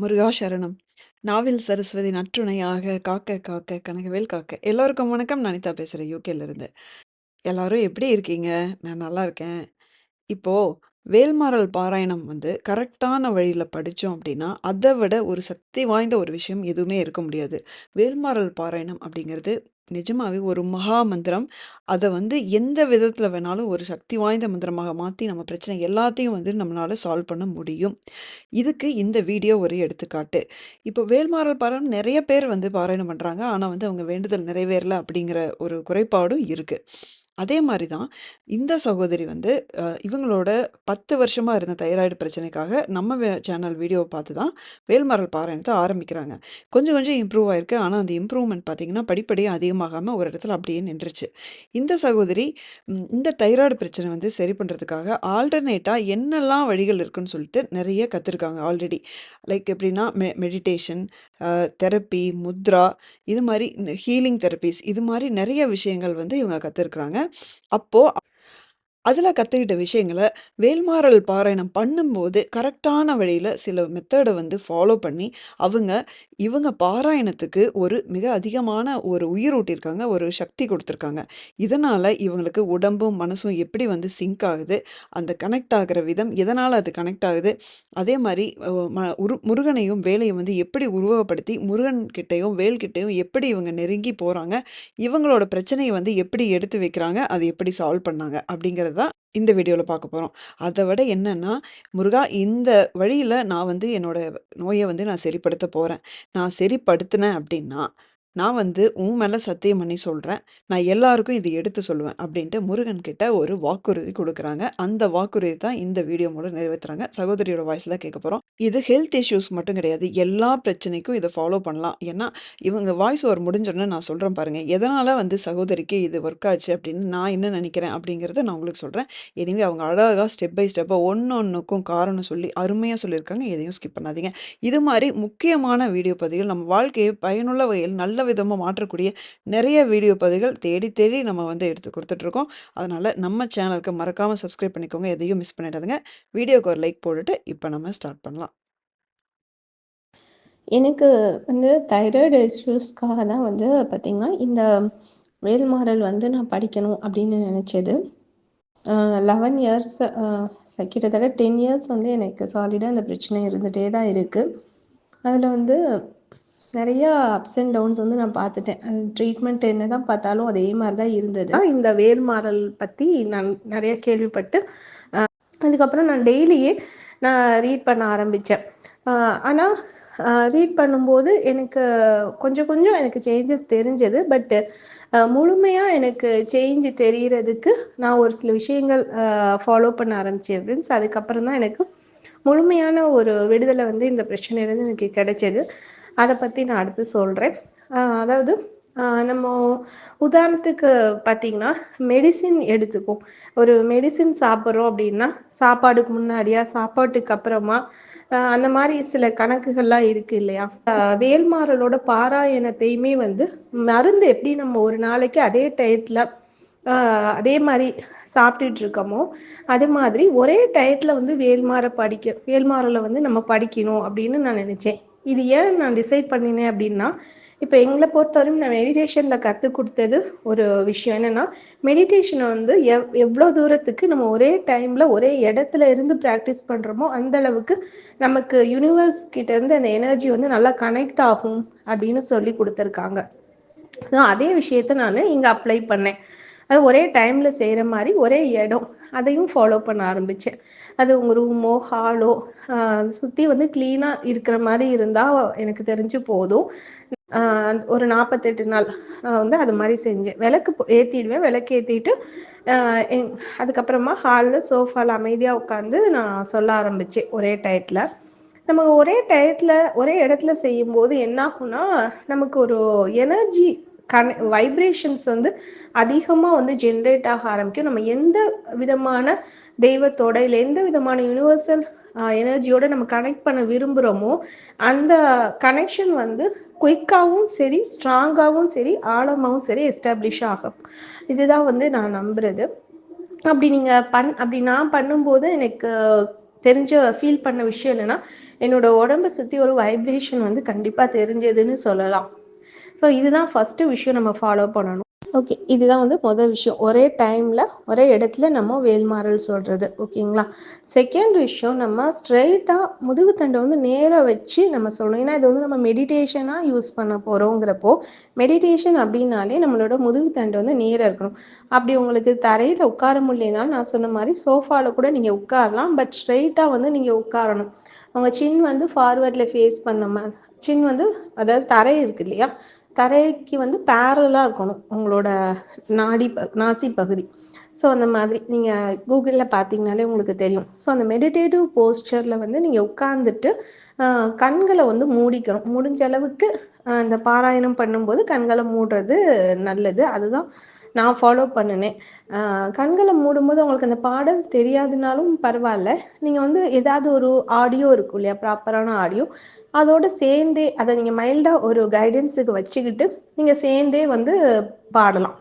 முருகா சரணம். நாவில் சரஸ்வதி நற்றுணையாக காக்க காக்க கனகவேல் காக்க. எல்லோருக்கும் வணக்கம். நனிதா பேசுகிறேன் யூகேலேருந்து எல்லோரும் எல்லாரும் எப்படி இருக்கீங்க? நான் நல்லா இருக்கேன். இப்போ வேல்மாறல் பாராயணம் வந்து கரெக்டான வழியில் படித்தோம் அப்படின்னா, அதை விட ஒரு சக்தி வாய்ந்த ஒரு விஷயம் எதுவுமே இருக்க முடியாது. வேல்மாறல் பாராயணம் அப்படிங்கிறது நிஜமாகவே ஒரு மகா மந்திரம். அதை வந்து எந்த விதத்தில் வேணாலும் ஒரு சக்தி வாய்ந்த மந்திரமாக மாற்றி நம்ம பிரச்சனை எல்லாத்தையும் வந்து நம்மளால் சால்வ் பண்ண முடியும். இதுக்கு இந்த வீடியோ ஒரு எடுத்துக்காட்டு. இப்போ வேல்மாறல் பாராயணம் நிறைய பேர் வந்து பாராயணம் பண்ணுறாங்க ஆனால் வந்து அவங்க வேண்டுதல் நிறைவேறல அப்படிங்கிற ஒரு குறைபாடும் இருக்குது அதே மாதிரி தான் இந்த சகோதரி வந்து இவங்களோட பத்து வருஷமாக இருந்த தைராய்டு பிரச்சனைக்காக நம்ம சேனல் வீடியோவை பார்த்து தான் வேல்மரல் பாராயணத்த ஆரம்பிக்கிறாங்க. கொஞ்சம் கொஞ்சம் இம்ப்ரூவ் ஆயிருக்கு. ஆனால் அந்த இம்ப்ரூவ்மெண்ட் பார்த்தீங்கன்னா, படிப்படியாக அதிகமாகாமல் ஒரு இடத்துல அப்படியே நின்றுச்சு. இந்த சகோதரி இந்த தைராய்டு பிரச்சனை வந்து சரி பண்ணுறதுக்காக ஆல்டர்னேட்டாக என்னெல்லாம் வழிகள் இருக்குன்னு சொல்லிட்டு நிறைய கற்றுருக்காங்க ஆல்ரெடி. லைக் எப்படின்னா மெ மெடிடேஷன், தெரப்பி, முத்ரா இது மாதிரி ஹீலிங் தெரப்பீஸ் இது மாதிரி நிறைய விஷயங்கள் வந்து இவங்க கற்றுருக்குறாங்க அப்போது அதில் கற்றுக்கிட்ட விஷயங்களை வேல்மாறல் பாராயணம் பண்ணும்போது கரெக்டான வழியில் சில மெத்தடை வந்து ஃபாலோ பண்ணி, அவங்க இவங்க பாராயணத்துக்கு ஒரு மிக அதிகமான ஒரு உயிர் ஊட்டியிருக்காங்க. ஒரு சக்தி கொடுத்துருக்காங்க இதனால் இவங்களுக்கு உடம்பும், மனசும் எப்படி வந்து சிங்க் ஆகுது, அந்த கனெக்ட் ஆகிற விதம் எதனால் அது கனெக்ட் ஆகுது, அதே மாதிரி ம உரு முருகனையும், வேலையும் வந்து எப்படி உருவகப்படுத்தி முருகன் கிட்டயும், வேல் எப்படி இவங்க நெருங்கி போகிறாங்க இவங்களோட பிரச்சனையை வந்து எப்படி எடுத்து வைக்கிறாங்க, அது எப்படி சால்வ் பண்ணாங்க அப்படிங்கிறத தான் இந்த வீடியோவில் பார்க்க போகிறோம் அதை விட என்னென்னா முருகா இந்த வழியில் நான் வந்து என்னோட நோயை வந்து நான் சரிப்படுத்த போகிறேன் நான் சரிப்படுத்துனேன் அப்படின்னா, நான் வந்து உன் மேலே சத்தியம் பண்ணி சொல்கிறேன் நான் எல்லாருக்கும் இதை எடுத்து சொல்லுவேன் அப்படின்ட்டு முருகன் கிட்ட ஒரு வாக்குறுதி கொடுக்குறாங்க அந்த வாக்குறுதி தான் இந்த வீடியோ மூலம் நிறைவேற்றுறாங்க சகோதரியோட வாய்ஸ் தான் கேட்க போகிறோம் இது ஹெல்த் இஷ்யூஸ் மட்டும் கிடையாது. எல்லா பிரச்சனைக்கும் இதை ஃபாலோ பண்ணலாம். ஏன்னா, இவங்க வாய்ஸ் ஓவர் முடிஞ்சோடனே நான் சொல்கிறேன் பாருங்கள் எதனால் வந்து சகோதரிக்கு இது ஒர்க் ஆச்சு அப்படின்னு நான் என்ன நினைக்கிறேன் அப்படிங்கிறத நான் உங்களுக்கு சொல்கிறேன் எனவே அவங்க அழகாக ஸ்டெப் பை ஸ்டெப்பாக ஒன்று ஒன்றுக்கும் காரணம் சொல்லி அருமையாக சொல்லியிருக்காங்க. எதையும் ஸ்கிப் பண்ணாதீங்க. இது மாதிரி முக்கியமான வீடியோ பதிவுகள் நம்ம வாழ்க்கையை பயனுள்ள வகையில் நல்ல விதமா மாற்றக்கூடிய நிறைய வீடியோ பதிவுகள் தேடி தேடி நம்ம வந்து எடுத்து கொடுத்துட்ருக்கோம் அதனால் நம்ம சேனலுக்கு மறக்காமல் சப்ஸ்கிரைப் பண்ணிக்கோங்க. எதையும் மிஸ் பண்ணிடாதீங்க. வீடியோக்கு ஒரு லைக் போட்டுட்டு இப்போ நம்ம ஸ்டார்ட் பண்ணலாம். எனக்கு வந்து தைராய்டு இஷ்யூஸ்க்காக தான் வந்து பார்த்தீங்கன்னா, இந்த வேல்மாறல் வந்து நான் படிக்கணும் அப்படின்னு நினச்சது லெவன் இயர்ஸ் கிட்டத்தட்ட 10 இயர்ஸ் வந்து எனக்கு சாலிடாக அந்த பிரச்சனை இருந்துகிட்டே தான் இருக்குது அதில் வந்து நிறையா அப்ஸ் அண்ட் டவுன்ஸ் வந்து நான் பார்த்துட்டேன். அது ட்ரீட்மெண்ட் என்னதான் பார்த்தாலும் அதே மாதிரி தான் இருந்தது. இந்த வேல்மாறல் பற்றி நான் நிறைய கேள்விப்பட்டு, அதுக்கப்புறம் நான் டெய்லியே நான் ரீட் பண்ண ஆரம்பித்தேன் ஆனால் ரீட் பண்ணும்போது எனக்கு கொஞ்சம் கொஞ்சம் எனக்கு சேஞ்சஸ் தெரிஞ்சது. பட்டு முழுமையாக எனக்கு சேஞ்ச் தெரிகிறதுக்கு நான் ஒரு சில விஷயங்கள் ஃபாலோ பண்ண ஆரம்பித்தேன் ஃப்ரெண்ட்ஸ். அதுக்கப்புறம் தான் எனக்கு முழுமையான ஒரு விடுதலை வந்து இந்த பிரச்சனையிலேருந்து எனக்கு கிடைச்சது. அதை பற்றி நான் அடுத்து சொல்கிறேன் அதாவது நம்ம உதாரணத்துக்கு பார்த்தீங்கன்னா, மெடிசின் எடுத்துக்கும் ஒரு மெடிசின் சாப்பிட்றோம் அப்படின்னா, சாப்பாடுக்கு முன்னாடியா, சாப்பாட்டுக்கு அப்புறமா, அந்த மாதிரி சில கணக்குகள்லாம் இருக்கு இல்லையா? வேல்மாறலோட பாராயணத்தையுமே வந்து மருந்து எப்படி நம்ம ஒரு நாளைக்கு அதே டயத்தில் அதே மாதிரி சாப்பிட்டுட்டு இருக்கோமோ, அது மாதிரி ஒரே டயத்தில் வந்து வேல்மாற படிக்க வேல்மாறல வந்து நம்ம படிக்கணும் அப்படின்னு நான் நினச்சேன். இது ஏன் நான் டிசைட் பண்ணினேன் அப்படின்னா, இப்போ எங்களை பொறுத்தவரையும் நான் மெடிடேஷனில் கற்றுக் கொடுத்தது ஒரு விஷயம் என்னன்னா, மெடிடேஷனை வந்து எவ் எவ்வளோ தூரத்துக்கு நம்ம ஒரே டைமில் ஒரே இடத்துல இருந்து ப்ராக்டிஸ் பண்ணுறோமோ அந்த அளவுக்கு நமக்கு யுனிவர்ஸ் கிட்டேருந்து அந்த எனர்ஜி வந்து நல்லா கனெக்ட் ஆகும் அப்படின்னு சொல்லிக் கொடுத்துருக்காங்க அதே விஷயத்த நான் இங்கே அப்ளை பண்ணேன். அது ஒரே டைமில் செய்கிற மாதிரி ஒரே இடம். அதையும் ஃபாலோ பண்ண ஆரம்பித்தேன் அது உங்கள் ரூமோ, ஹாலோ சுற்றி வந்து க்ளீனாக இருக்கிற மாதிரி இருந்தால் எனக்கு தெரிஞ்சு போதும். ஒரு 48 நாள் வந்து அது மாதிரி செஞ்சேன். விளக்கு ஏற்றிடுவேன் விளக்கு ஏற்றிட்டு எங் அதுக்கப்புறமா ஹாலில் சோஃபாவில் அமைதியாக உட்காந்து நான் சொல்ல ஆரம்பித்தேன் ஒரே டயத்தில் நம்ம ஒரே டயத்தில் ஒரே இடத்துல செய்யும்போது என்னாகும்னா, நமக்கு ஒரு எனர்ஜி கன வைப்ரேஷன்ஸ் வந்து அதிகமாக வந்து ஜென்ரேட் ஆக ஆரம்பிக்கும். நம்ம எந்த விதமான தெய்வத்தோட, இல்லை எந்த விதமான யுனிவர்சல் எனர்ஜியோட நம்ம கனெக்ட் பண்ண விரும்புகிறோமோ அந்த கனெக்ஷன் வந்து குயிக்காகவும் சரி, ஸ்ட்ராங்காகவும் சரி, ஆழமாகவும் சரி எஸ்டாப்ளிஷ் ஆகும். இதுதான் வந்து நான் நம்புறது. அப்படி நீங்கள் பண் அப்படி நான் பண்ணும்போது எனக்கு தெரிஞ்ச ஃபீல் பண்ண விஷயம் என்னன்னா என்னோட உடம்பை சுற்றி ஒரு வைப்ரேஷன் வந்து கண்டிப்பாக தெரிஞ்சதுன்னு சொல்லலாம் ஸோ இதுதான் ஃபஸ்ட்டு விஷயம் நம்ம ஃபாலோ பண்ணணும். ஓகே இதுதான் வந்து முதல் விஷயம். ஒரே டைமில் ஒரே இடத்துல நம்ம வேல்மாறல் சொல்கிறது ஓகேங்களா செகண்ட் விஷயம் நம்ம ஸ்ட்ரைட்டாக முதுகுத்தண்டை வந்து நேராக வச்சு நம்ம சொல்லணும். ஏன்னா இது வந்து நம்ம மெடிடேஷனாக யூஸ் பண்ண போகிறோங்கிறப்போ மெடிடேஷன் அப்படின்னாலே நம்மளோட முதுகுத்தண்டை வந்து நேராக இருக்கணும். அப்படி உங்களுக்கு தரையில் உட்கார முடியலனாலும் நான் சொன்ன மாதிரி சோஃபாவில் கூட நீங்கள் உட்காரலாம். பட் ஸ்ட்ரெயிட்டாக வந்து நீங்கள் உட்காரணும். உங்கள் சின் வந்து ஃபார்வர்டில் ஃபேஸ் பண்ண மாதிரி சின் வந்து அதாவது தரை இருக்கு இல்லையா? தரைக்கு வந்து பேரலாக இருக்கணும் உங்களோட நாடி ப நாசி பகுதி. ஸோ அந்த மாதிரி நீங்கள் கூகுளில் பார்த்தீங்கனாலே உங்களுக்கு தெரியும். ஸோ அந்த மெடிடேட்டிவ் போஸ்டரில் வந்து நீங்கள் உட்காந்துட்டு கண்களை வந்து மூடிக்கணும். முடிஞ்ச அளவுக்கு அந்த பாராயணம் பண்ணும்போது கண்களை மூடுறது நல்லது. அதுதான் நான் ஃபாலோ பண்ணினேன். கண்களை மூடும்போது உங்களுக்கு அந்த பாடல் தெரியாதுனாலும் பரவாயில்ல. நீங்கள் வந்து ஏதாவது ஒரு ஆடியோ இருக்கும் இல்லையா? ப்ராப்பரான ஆடியோ அதோடு சேர்ந்தே அதை நீங்கள் மைல்டாக ஒரு கைடன்ஸுக்கு வச்சுக்கிட்டு நீங்கள் சேர்ந்தே வந்து பாடலாம்.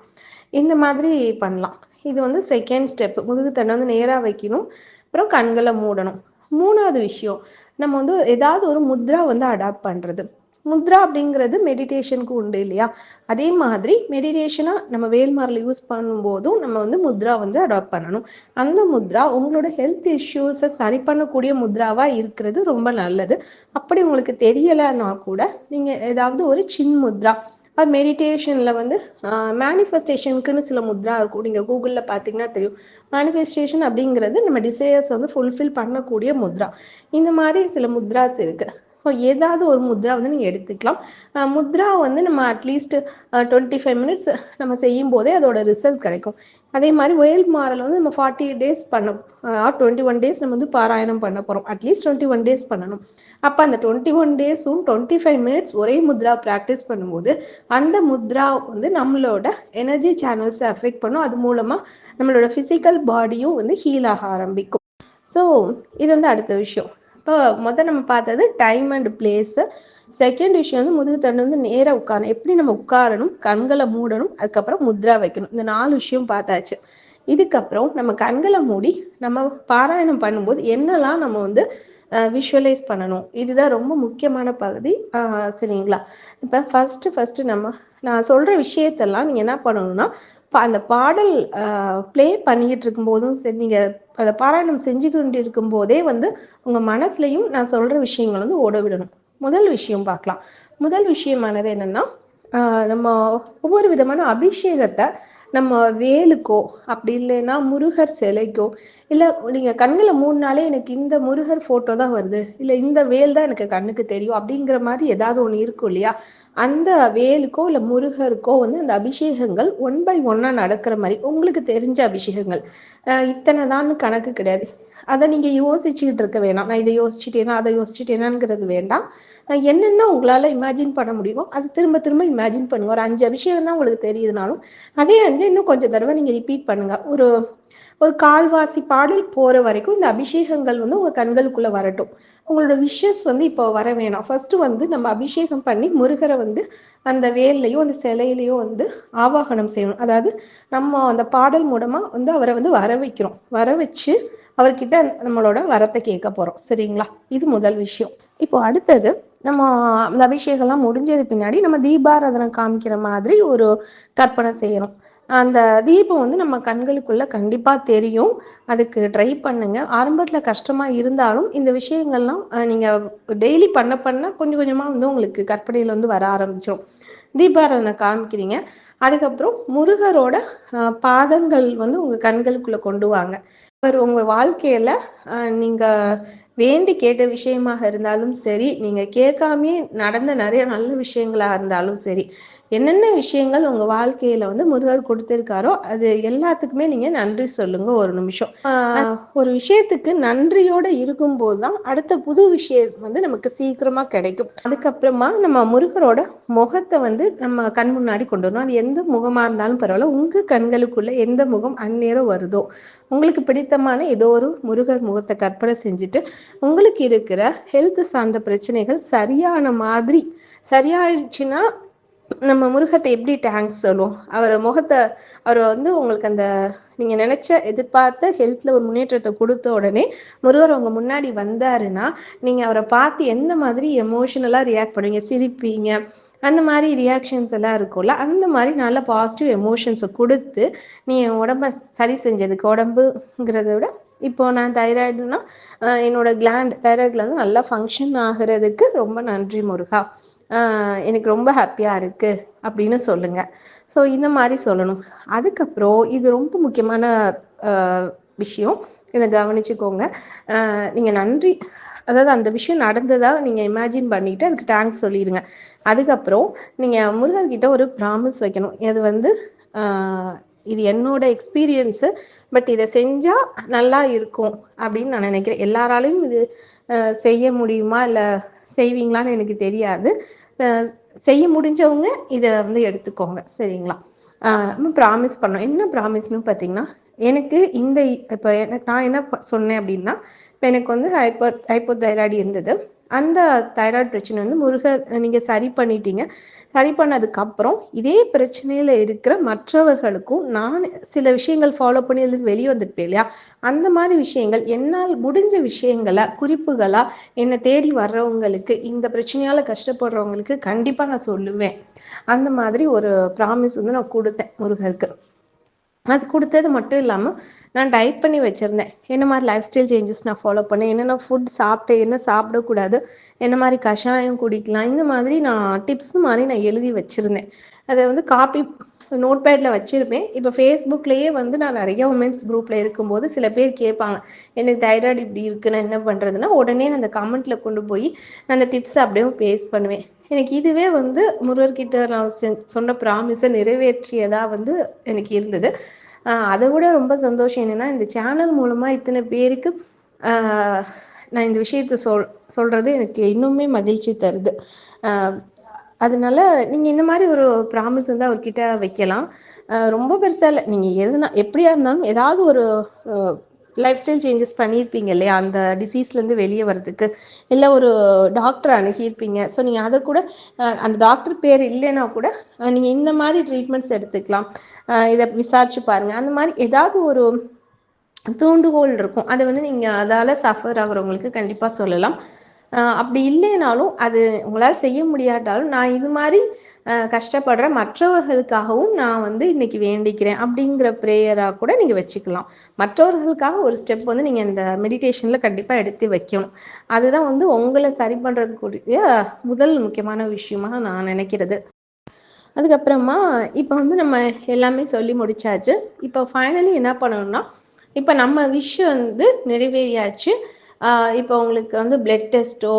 இந்த மாதிரி பண்ணலாம். இது வந்து செகண்ட் ஸ்டெப் முதுகு தண்டை வந்து நேராக வைக்கணும். அப்புறம் கண்களை மூடணும். மூணாவது விஷயம் நம்ம வந்து ஏதாவது ஒரு முத்ரா வந்து அடாப்ட் பண்ணுறது முத்ரா அப்படிங்கிறது மெடிடேஷனுக்கு உண்டு இல்லையா? அதே மாதிரி மெடிடேஷனாக நம்ம வேல்மாரில் யூஸ் பண்ணும்போதும் நம்ம வந்து முத்ரா வந்து அடாப்ட் பண்ணணும். அந்த முத்ரா உங்களோட ஹெல்த் இஷ்யூஸை சரி பண்ணக்கூடிய முத்ராவாக இருக்கிறது ரொம்ப நல்லது. அப்படி உங்களுக்கு தெரியலைன்னா கூட நீங்கள் ஏதாவது ஒரு சின் முத்ரா அது மெடிடேஷனில் வந்து மேனிஃபெஸ்டேஷனுக்குன்னு சில முத்ரா இருக்கும். நீங்கள் கூகுளில் பார்த்தீங்கன்னா தெரியும். மேனிஃபெஸ்டேஷன் அப்படிங்கிறது நம்ம டிசையர்ஸ் வந்து ஃபுல்ஃபில் பண்ணக்கூடிய முத்ரா. இந்த மாதிரி சில முத்ராஸ் இருக்குது ஸோ ஏதாவது ஒரு முத்ரா வந்து நீங்கள் எடுத்துக்கலாம். முத்ரா வந்து நம்ம அட்லீஸ்ட் டுவெண்ட்டி ஃபைவ் மினிட்ஸ் நம்ம செய்யும் போதே அதோட ரிசல்ட் கிடைக்கும். அதே மாதிரி ஒயல் மாறல் வந்து நம்ம ஃபார்ட்டி டேஸ் பண்ண ஆர் டுவெண்ட்டி ஒன் டேஸ் நம்ம வந்து பாராயணம் பண்ண போகிறோம் அட்லீஸ்ட் டுவெண்ட்டி ஒன் டேஸ் பண்ணணும். அப்போ அந்த டுவெண்ட்டி ஒன் டேஸும் டுவெண்ட்டி ஃபைவ் மினிட்ஸ் ஒரே முத்ரா ப்ராக்டிஸ் பண்ணும்போது அந்த முத்ரா வந்து நம்மளோட எனர்ஜி சேனல்ஸை அஃபெக்ட் பண்ணும். அது மூலமாக நம்மளோட ஃபிசிக்கல் பாடியும் வந்து ஹீல் ஆக ஆரம்பிக்கும். ஸோ இது வந்து அடுத்த விஷயம். இப்போ முதல் நம்ம பார்த்தது டைம் அண்ட் பிளேஸு செகண்ட் விஷயம் வந்து முதுகு தண்டு வந்து நேராக உட்காரணும். எப்படி நம்ம உட்காரணும்? கண்களை மூடணும். அதுக்கப்புறம் முத்ரா வைக்கணும். இந்த நாலு விஷயம் பார்த்தாச்சு. இதுக்கப்புறம் நம்ம கண்களை மூடி நம்ம பாராயணம் பண்ணும்போது என்னெல்லாம் நம்ம வந்து விஷுவலைஸ் பண்ணணும்? இதுதான் ரொம்ப முக்கியமான பகுதி. சரிங்களா? இப்போ ஃபஸ்ட்டு ஃபஸ்ட்டு நம்ம நான் சொல்கிற விஷயத்தெல்லாம் நீங்கள் என்ன பண்ணணும்னா அந்த பாடல் ப்ளே பண்ணிக்கிட்டு இருக்கும்போதும் சரி நீங்கள் அதை பாராயணம் செஞ்சு கொண்டு இருக்கும் போதே வந்து உங்கள் மனசுலையும் நான் சொல்கிற விஷயங்கள் வந்து ஓட விடணும். முதல் விஷயம் பார்க்கலாம். முதல் விஷயமானது என்னென்னா நம்ம ஒவ்வொரு விதமான அபிஷேகத்தை நம்ம வேலுக்கோ அப்படி இல்லைன்னா முருகர் சிலைக்கோ இல்லை நீங்கள் கண்களை மூணு நாளே எனக்கு இந்த முருகர் ஃபோட்டோ தான் வருது இல்லை இந்த வேல் தான் எனக்கு கண்ணுக்கு தெரியும் அப்படிங்கிற மாதிரி ஏதாவது ஒன்று இருக்கும் இல்லையா? அந்த வேலுக்கோ இல்லை முருகருக்கோ வந்து அந்த அபிஷேகங்கள் ஒன் பை ஒன்னாக நடக்கிற மாதிரி உங்களுக்கு தெரிஞ்ச அபிஷேகங்கள். இத்தனை தான் கணக்கு கிடையாது. அதை நீங்கள் யோசிச்சுக்கிட்டு இருக்க வேணாம். நான் இதை யோசிச்சுட்டேனா அதை யோசிச்சுட்டேனாங்கிறது வேண்டாம். என்னென்ன உங்களால் இமேஜின் பண்ண முடியுமோ அது திரும்ப திரும்ப இமேஜின் பண்ணுங்க. ஒரு அஞ்சு அபிஷேகம் தான் உங்களுக்கு தெரியுதுனாலும் அதே அஞ்சு இன்னும் கொஞ்சம் தடவை நீங்கள் ரிப்பீட் பண்ணுங்க. ஒரு ஒரு கால்வாசி பாடல் போகிற வரைக்கும் இந்த அபிஷேகங்கள் வந்து உங்கள் கண்களுக்குள்ளே வரட்டும். உங்களோட விஷஸ் வந்து இப்போ வர வேணாம். ஃபர்ஸ்ட் வந்து நம்ம அபிஷேகம் பண்ணி முருகரை வந்து அந்த வேல்லையோ அந்த சிலையிலையோ வந்து ஆவாகனம் செய்யணும். அதாவது நம்ம அந்த பாடல் மூலமாக வந்து அவரை வந்து வர வைக்கிறோம். வர வச்சு அவர்கிட்ட நம்மளோட வரத்தை கேட்க போகிறோம் சரிங்களா? இது முதல் விஷயம். இப்போ அடுத்தது நம்ம அந்த அபிஷேகம்லாம் முடிஞ்சது பின்னாடி நம்ம தீபாராதனை காமிக்கிற மாதிரி ஒரு கற்பனை செய்யணும். அந்த தீபம் வந்து நம்ம கண்களுக்குள்ள கண்டிப்பாக தெரியும். அதுக்கு ட்ரை பண்ணுங்க. ஆரம்பத்தில் கஷ்டமாக இருந்தாலும் இந்த விஷயங்கள்லாம் நீங்கள் டெய்லி பண்ண பண்ண கொஞ்சம் கொஞ்சமாக வந்து உங்களுக்கு கற்பனையில் வந்து வர ஆரம்பிச்சிடும் தீபாராதனை காமிக்கிறீங்க. அதுக்கப்புறம் முருகரோட பாதங்கள் வந்து உங்கள் கண்களுக்குள்ளே கொண்டு வாங்க. அவர் உங்கள் வாழ்க்கையில் நீங்கள் வேண்டி கேட்ட விஷயமாக இருந்தாலும் சரி நீங்கள் கேட்காமே நடந்த நிறைய நல்ல விஷயங்களாக இருந்தாலும் சரி என்னென்ன விஷயங்கள் உங்கள் வாழ்க்கையில் வந்து முருகர் கொடுத்துருக்காரோ அது எல்லாத்துக்குமே நீங்கள் நன்றி சொல்லுங்க ஒரு நிமிஷம். ஒரு விஷயத்துக்கு நன்றியோடு இருக்கும்போது தான் அடுத்த புது விஷயம் வந்து நமக்கு சீக்கிரமாக கிடைக்கும். அதுக்கப்புறமா நம்ம முருகரோட முகத்தை வந்து நம்ம கண் முன்னாடி கொண்டு வரணும். அது எந்த முகமாக இருந்தாலும் பரவாயில்ல. உங்கள் கண்களுக்குள்ள எந்த முகம் அந்நேரம் வருதோ உங்களுக்கு பிடித்தமான ஏதோ ஒரு முருகர் முகத்தை கற்பனை செஞ்சுட்டு உங்களுக்கு இருக்கிற ஹெல்த் சார்ந்த பிரச்சனைகள் சரியான மாதிரி சரியாயிடுச்சுன்னா நம்ம முருகத்தை எப்படி தேங்க்ஸ் சொல்லுவோம்? அவர் முகத்தை அவர் வந்து உங்களுக்கு அந்த நீங்கள் நினச்ச எதிர்பார்த்த ஹெல்த்தில் ஒரு முன்னேற்றத்தை கொடுத்த உடனே முருகர் உங்கள் முன்னாடி வந்தாருன்னா நீங்கள் அவரை பார்த்து எந்த மாதிரி எமோஷனலாக ரியாக்ட் பண்ணுவீங்க? சிரிப்பீங்க. அந்த மாதிரி ரியாக்ஷன்ஸ் எல்லாம் இருக்கும்ல அந்த மாதிரி நல்ல பாசிட்டிவ் எமோஷன்ஸை கொடுத்து நீ என் உடம்ப சரி செஞ்சதுக்கு உடம்புங்கிறத விட இப்போ நான் தைராய்டுனா என்னோட கிளாண்ட் தைராய்டில் வந்து நல்லா ஃபங்க்ஷன் ஆகிறதுக்கு ரொம்ப நன்றி முருகா. எனக்கு ரொம்ப ஹாப்பியாக இருக்குது அப்படின்னு சொல்லுங்கள் ஸோ இந்த மாதிரி சொல்லணும். அதுக்கப்புறம் இது ரொம்ப முக்கியமான விஷயம். இதை கவனிச்சுக்கோங்க. நீங்கள் நன்றி. அதாவது அந்த விஷயம் நடந்ததாக நீங்கள் இமேஜின் பண்ணிவிட்டு அதுக்கு தேங்க்ஸ் சொல்லிடுங்க அதுக்கப்புறம் நீங்கள் முருகர்கிட்ட ஒரு ப்ராமிஸ் வைக்கணும். இது வந்து இது என்னோட எக்ஸ்பீரியன்ஸு பட் இதை செஞ்சால் நல்லா இருக்கும் அப்படின்னு நான் நினைக்கிறேன். எல்லாராலையும் இது செய்ய முடியுமா? இல்லை செய்வீங்களான்னு எனக்கு தெரியாது. செய்ய முடிஞ்சவங்க இதை வந்து எடுத்துக்கோங்க. சரிங்களா? ப்ராமிஸ் பண்ணோம் என்ன ப்ராமிஸ்னு பார்த்தீங்கன்னா எனக்கு இந்த இப்போ எனக்கு நான் என்ன ப- சொன்னேன் அப்படின்னா இப்போ எனக்கு வந்து ஹைப்பர் ஹைப்போ தைராய்டு இருந்தது. அந்த தைராய்டு பிரச்சனை வந்து முருகர் நீங்கள் சரி பண்ணிட்டீங்க. சரி பண்ணதுக்கப்புறம் இதே பிரச்சனையில் இருக்கிற மற்றவர்களுக்கும் நான் சில விஷயங்கள் ஃபாலோ பண்ணி அதுலேருந்து வெளியே வந்துருப்பேன் இல்லையா? அந்த மாதிரி விஷயங்கள் என்னால் முடிஞ்ச விஷயங்களை குறிப்புகளாக என்னை தேடி வர்றவங்களுக்கு இந்த பிரச்சனையால் கஷ்டப்படுறவங்களுக்கு கண்டிப்பாக நான் சொல்லுவேன். அந்த மாதிரி ஒரு ப்ராமிஸ் வந்து நான் கொடுத்தேன் முருகருக்கு. அது கொடுத்தது மட்டும் இல்லாமல் நான் டைப் பண்ணி வச்சுருந்தேன். என்ன மாதிரி லைஃப் ஸ்டைல் சேஞ்சஸ் நான் ஃபாலோ பண்ணேன். என்னென்ன ஃபுட் சாப்பிட்டேன் என்ன சாப்பிடக்கூடாது என்ன மாதிரி கஷாயம் குடிக்கலாம் இந்த மாதிரி நான் டிப்ஸ் மாதிரி நான் எழுதி வச்சுருந்தேன். அதை வந்து காப்பி நோட் பேடில் வச்சுருப்பேன். இப்போ ஃபேஸ்புக்லேயே வந்து நான் நிறைய உமன்ஸ் குரூப்பில் இருக்கும்போது சில பேர் கேட்பாங்க எனக்கு தைராய்டு இப்படி இருக்குன்னு நான் என்ன பண்ணுறதுன்னா உடனே நான் அந்த கமெண்ட்டில் கொண்டு போய் நான் அந்த டிப்ஸ் அப்படியே பேஸ்ட் பண்ணுவேன். எனக்கு இதுவே வந்து முருகர்கிட்ட நான் சொன்ன ப்ராமிஸை நிறைவேற்றியதா வந்து எனக்கு இருந்தது. அதை விட ரொம்ப சந்தோஷம் என்னன்னா இந்த சேனல் மூலமாக இத்தனை பேருக்கு நான் இந்த விஷயத்த சொல் சொல்கிறது எனக்கு இன்னுமே மகிழ்ச்சி தருது. அதனால நீங்கள் இந்த மாதிரி ஒரு ப்ராமிஸ் வந்து அவர்கிட்ட வைக்கலாம். ரொம்ப பெருசாக இல்லை. நீங்கள் எதுனா எப்படியா இருந்தாலும் ஏதாவது ஒரு லைஃப் ஸ்டைல் சேஞ்சஸ் பண்ணியிருப்பீங்க இல்லையா? அந்த டிசீஸ்லேருந்து வெளியே வரதுக்கு இல்லை ஒரு டாக்டர் அணுகியிருப்பீங்க. ஸோ நீங்கள் அதை கூட அந்த டாக்டர் பேர் இல்லைன்னா கூட நீங்கள் இந்த மாதிரி ட்ரீட்மெண்ட்ஸ் எடுத்துக்கலாம். இதை விசாரிச்சு பாருங்கள் அந்த மாதிரி ஏதாவது ஒரு தூண்டுகோல் இருக்கும். அதை வந்து நீங்கள் அதால் சஃபர் ஆகுறவங்களுக்கு கண்டிப்பாக சொல்லலாம். அப்படி இல்லைனாலும் அது உங்களால் செய்ய முடியாட்டாலும் நான் இது மாதிரி கஷ்டப்படுற மற்றவர்களுக்காகவும் நான் வந்து இன்னைக்கு வேண்டிக்கிறேன் அப்படிங்கிற ப்ரேயராக கூட நீங்கள் வச்சுக்கலாம். மற்றவர்களுக்காக ஒரு ஸ்டெப் வந்து நீங்கள் இந்த மெடிடேஷனில் கண்டிப்பாக எடுத்து வைக்கணும். அதுதான் வந்து உங்களை சரி பண்ணுறதுக்குரிய முதல் முக்கியமான விஷயமாக நான் நினைக்கிறது. அதுக்கப்புறமா இப்போ வந்து நம்ம எல்லாமே சொல்லி முடிச்சாச்சு. இப்போ ஃபைனலி என்ன பண்ணணும்னா இப்போ நம்ம விஷயம் வந்து நிறைவேறியாச்சு. இப்போ உங்களுக்கு வந்து பிளட் டெஸ்ட்டோ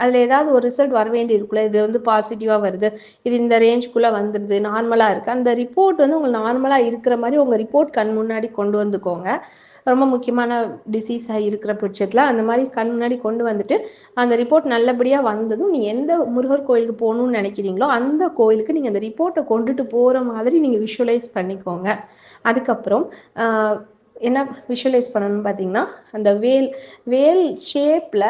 அதில் ஏதாவது ஒரு ரிசல்ட் வர வேண்டி இருக்குல்ல இது வந்து பாசிட்டிவாக வருது. இது இந்த ரேஞ்சுக்குள்ளே வந்துடுது நார்மலாக இருக்குது அந்த ரிப்போர்ட் வந்து உங்களுக்கு நார்மலாக இருக்கிற மாதிரி உங்கள் ரிப்போர்ட் கண் முன்னாடி கொண்டு வந்துக்கோங்க. ரொம்ப முக்கியமான டிசீஸாக இருக்கிற பட்சத்தில் அந்த மாதிரி கண் முன்னாடி கொண்டு வந்துட்டு அந்த ரிப்போர்ட் நல்லபடியாக வந்ததும் நீங்கள் எந்த முருகர் கோயிலுக்கு போகணும்னு நினைக்கிறீங்களோ அந்த கோயிலுக்கு நீங்கள் அந்த ரிப்போர்ட்டை கொண்டுட்டு போகிற மாதிரி நீங்கள் விஷுவலைஸ் பண்ணிக்கோங்க. அதுக்கப்புறம் என்ன விஷுவலைஸ் பண்ணணும்னு பார்த்தீங்கன்னா அந்த வேல் வேல் ஷேப்பில்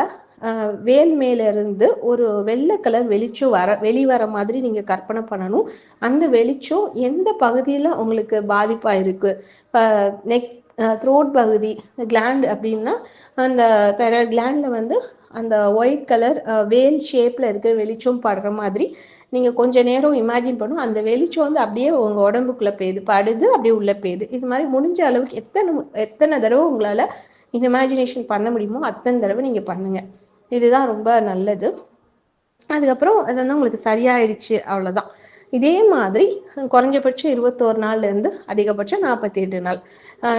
வேல் மேலேருந்து ஒரு வெள்ளை கலர் வெளிச்சம் வர வெளிவர மாதிரி நீங்கள் கற்பனை பண்ணணும். அந்த வெளிச்சம் எந்த பகுதியில் உங்களுக்கு பாதிப்பாக இருக்குது நெக் த்ரோட் பகுதி கிளாண்ட் அப்படின்னா அந்த தைராய்டு கிளாண்டில் வந்து அந்த ஒயிட் கலர் வேல் ஷேப்பில் இருக்கிற வெளிச்சம் படுற மாதிரி நீங்கள் கொஞ்ச நேரம் இமேஜின் பண்ணும். அந்த வெளிச்சம் வந்து அப்படியே உங்கள் உடம்புக்குள்ளே பெய்யுது. படுது அப்படியே உள்ளே பெய்யுது. இது மாதிரி முடிஞ்ச அளவுக்கு எத்தனை எத்தனை தடவை உங்களால் இந்த இமேஜினேஷன் பண்ண முடியுமோ அத்தனை தடவை நீங்கள் பண்ணுங்கள் இதுதான் ரொம்ப நல்லது. அதுக்கப்புறம் அது வந்து உங்களுக்கு சரியாயிடுச்சு அவ்வளோதான் இதே மாதிரி குறைஞ்சபட்சம் இருபத்தோரு நாள்லேருந்து அதிகபட்சம் நாற்பத்தி எட்டு நாள்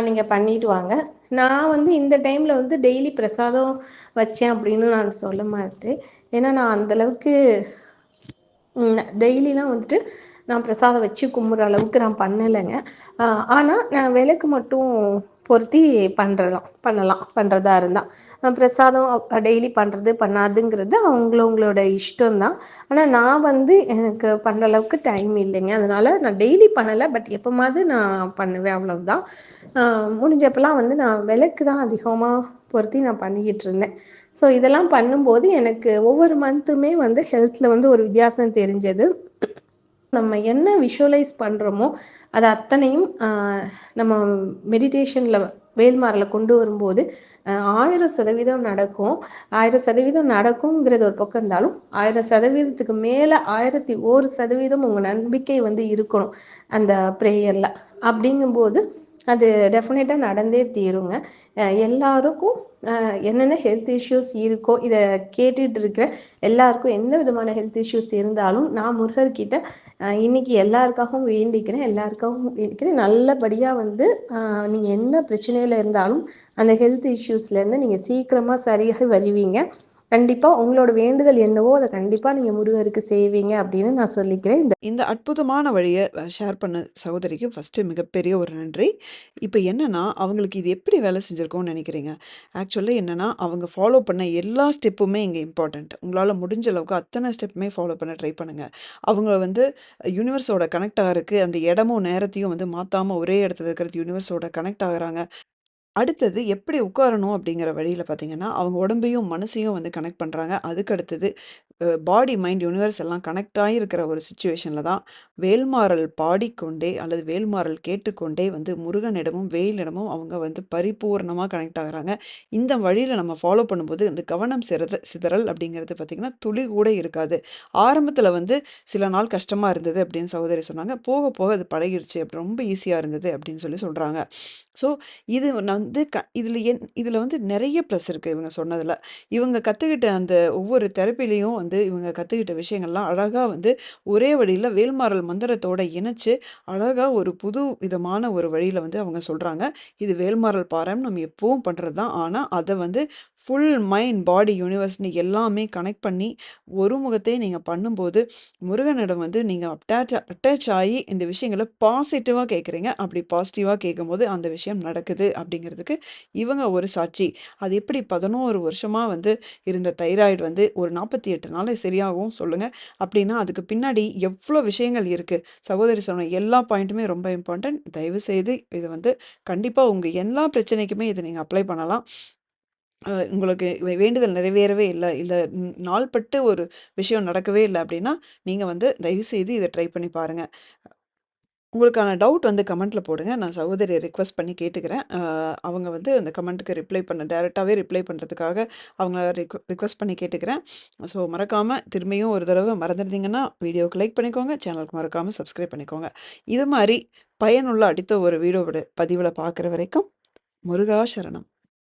நீங்கள் பண்ணிட்டு வாங்க. நான் வந்து இந்த டைமில் வந்து டெய்லி பிரசாதம் வச்சேன் அப்படின்னு நான் சொல்ல மாட்டேன். ஏன்னா நான் அந்தளவுக்கு டெய்லிலாம் வந்துட்டு நான் பிரசாதம் வச்சு கும்பிட்ற அளவுக்கு நான் பண்ணலைங்க. ஆனால் நான் விளக்கு மட்டும் பொருத்தி பண்ணுறலாம் பண்ணலாம் பண்ணுறதா இருந்தால் பிரசாதம் டெய்லி பண்ணுறது பண்ணாதுங்கிறது அவங்களவங்களோட இஷ்டம்தான். ஆனால் நான் வந்து எனக்கு பண்ணுற அளவுக்கு டைம் இல்லைங்க. அதனால் நான் டெய்லி பண்ணலை பட் எப்போமாவது நான் பண்ணுவேன் அவ்வளவுதான். முடிஞ்சப்பெல்லாம் வந்து நான் விளக்கு தான் அதிகமாக பொருத்தி நான் பண்ணிக்கிட்டு இருந்தேன். ஸோ இதெல்லாம் பண்ணும்போது எனக்கு ஒவ்வொரு மந்த்துமே வந்து ஹெல்த்தில் வந்து ஒரு வித்தியாசம் தெரிஞ்சது. நம்ம என்ன விஷுவலைஸ் பண்ணுறோமோ அது அத்தனையும் நம்ம மெடிடேஷனில் வேல்மாரில் கொண்டு வரும்போது ஆயிரம் சதவீதம் நடக்கும். ஆயிரம் சதவீதம் நடக்குங்கிறது ஒரு பக்கம் இருந்தாலும் ஆயிரம் சதவீதத்துக்கு மேலே ஆயிரத்தி ஒரு சதவீதம் உங்கள் நம்பிக்கை வந்து இருக்கணும் அந்த ப்ரேயரில் அப்படிங்கும்போது அது டெஃபினட்டாக நடந்தே தீருங்க. எல்லாருக்கும் என்னென்ன ஹெல்த் இஷ்யூஸ் இருக்கோ இதை கேட்டுட்டு இருக்கிற எல்லாருக்கும் எந்த விதமான ஹெல்த் இஷ்யூஸ் இருந்தாலும் நான் முருகர்கிட்ட இன்னைக்கு எல்லாருக்காகவும் வேண்டிக்கிறேன் எல்லாருக்காகவும் வேண்டிக்கிறேன். நல்லபடியாக வந்து நீங்கள் என்ன பிரச்சனையில் இருந்தாலும் அந்த ஹெல்த் இஷ்யூஸ்லேருந்து நீங்கள் சீக்கிரமாக சரியாக வருவீங்க. கண்டிப்பாக உங்களோட வேண்டுதல் என்னவோ அதை கண்டிப்பாக நீங்கள் முருகருக்கு செய்வீங்க அப்படின்னு நான் சொல்லிக்கிறேன். இந்த இந்த அற்புதமான வழியை ஷேர் பண்ண சகோதரிக்கு ஃபஸ்ட்டு மிகப்பெரிய ஒரு நன்றி. இப்போ என்னன்னா அவங்களுக்கு இது எப்படி வேலை செஞ்சுருக்கோன்னு நினைக்கிறீங்க? ஆக்சுவலாக என்னன்னா அவங்க ஃபாலோ பண்ண எல்லா ஸ்டெப்புமே இங்கே இம்பார்ட்டண்ட் உங்களால் முடிஞ்ச அளவுக்கு அத்தனை ஸ்டெப்புமே ஃபாலோ பண்ண ட்ரை பண்ணுங்கள் அவங்கள வந்து யூனிவர்ஸோட கனெக்ட் ஆகிறதுக்கு அந்த இடமும் நேரத்தையும் வந்து மாற்றாமல் ஒரே இடத்துல இருக்கிறது யூனிவர்ஸோட கனெக்ட் ஆகுறாங்க. அடுத்தது எப்படி உட்காரணும் அப்படிங்கிற வழியில் பார்த்தீங்கன்னா அவங்க உடம்பையும் மனசையும் வந்து கனெக்ட் பண்ணுறாங்க அதுக்கு அடுத்தது பாடி மைண்ட் யூனிவர்ஸ் எல்லாம் கனெக்ட் ஆகிருக்கிற ஒரு சுச்சுவேஷனில் தான் வேல்மாறல் பாடிக்கொண்டே அல்லது வேல்மாறல் கேட்டுக்கொண்டே வந்து முருகனிடமும் வேலிடமும் அவங்க வந்து பரிபூர்ணமாக கனெக்ட் ஆகிறாங்க. இந்த வழியில் நம்ம ஃபாலோ பண்ணும்போது இந்த கவனம் சிறத சிதறல் அப்படிங்கிறது பார்த்திங்கன்னா துளி கூட இருக்காது. ஆரம்பத்தில் வந்து சில நாள் கஷ்டமாக இருந்தது அப்படின்னு சகோதரி சொன்னாங்க. போக போக அது பழகிடுச்சு அப்படி ரொம்ப ஈஸியாக இருந்தது அப்படின்னு சொல்லி சொல்கிறாங்க ஸோ இது நான் வந்து க இதில் என் இதில் வந்து நிறைய ப்ளஸ் இருக்குது இவங்க சொன்னதில். இவங்க கற்றுக்கிட்ட அந்த ஒவ்வொரு தெரப்பிலையும் வந்து இவங்க கற்றுக்கிட்ட விஷயங்கள்லாம் அழகாக வந்து ஒரே வழியில் வேல்மாறல் மந்திரத்தோடு இணைச்சு அழகாக ஒரு புது விதமான ஒரு வழியில் வந்து அவங்க சொல்கிறாங்க இது வேல்மாறல் பாரம் நம்ம எப்பவும் பண்ணுறது தான் ஆனால் அதை வந்து ஃபுல் மைண்ட் பாடி யூனிவர்ஸ்னு எல்லாமே கனெக்ட் பண்ணி ஒரு முகத்தையும் நீங்கள் பண்ணும்போது முருகனிடம் வந்து நீங்கள் அட்டாச் அட்டாச் ஆகி இந்த விஷயங்களை பாசிட்டிவாக கேட்குறீங்க அப்படி பாசிட்டிவாக கேட்கும்போது அந்த விஷயம் நடக்குது அப்படிங்கிறதுக்கு இவங்க ஒரு சாட்சி. அது எப்படி பதினோரு வருஷமாக வந்து இருந்த தைராய்டு வந்து ஒரு நாற்பத்தி எட்டு நாள் சரியாகவும் சொல்லுங்கள் அப்படின்னா அதுக்கு பின்னாடி எவ்வளோ விஷயங்கள் இருக்குது சகோதரி சொன்ன எல்லா பாயிண்ட்டுமே ரொம்ப இம்பார்ட்டன்ட் தயவு செய்து இதை வந்து கண்டிப்பாக உங்கள் எல்லா பிரச்சனைக்குமே இதை நீங்கள் அப்ளை பண்ணலாம். உங்களுக்கு வேண்டுதல் நிறைவேறவே இல்லை. இல்லை நாள்பட்டு ஒரு விஷயம் நடக்கவே இல்லை அப்படின்னா நீங்கள் வந்து தயவு செய்து இதை ட்ரை பண்ணி பாருங்கள் உங்களுக்கான டவுட் வந்து கமெண்ட்டில் போடுங்க. நான் சகோதரியை ரிக்வெஸ்ட் பண்ணி கேட்டுக்கிறேன். அவங்க வந்து அந்த கமெண்ட்டுக்கு ரிப்ளை பண்ண டேரெக்டாகவே ரிப்ளை பண்ணுறதுக்காக அவங்க ரிக் ரிக்வஸ்ட் பண்ணி கேட்டுக்கிறேன். ஸோ மறக்காமல் திரும்பியும் ஒரு தடவை மறந்துருந்தீங்கன்னா வீடியோவுக்கு லைக் பண்ணிக்கோங்க. சேனலுக்கு மறக்காமல் சப்ஸ்கிரைப் பண்ணிக்கோங்க. இது மாதிரி பயனுள்ள அடுத்த ஒரு வீடியோவோட பதிவில் பார்க்குற வரைக்கும் முருகா சரணம்.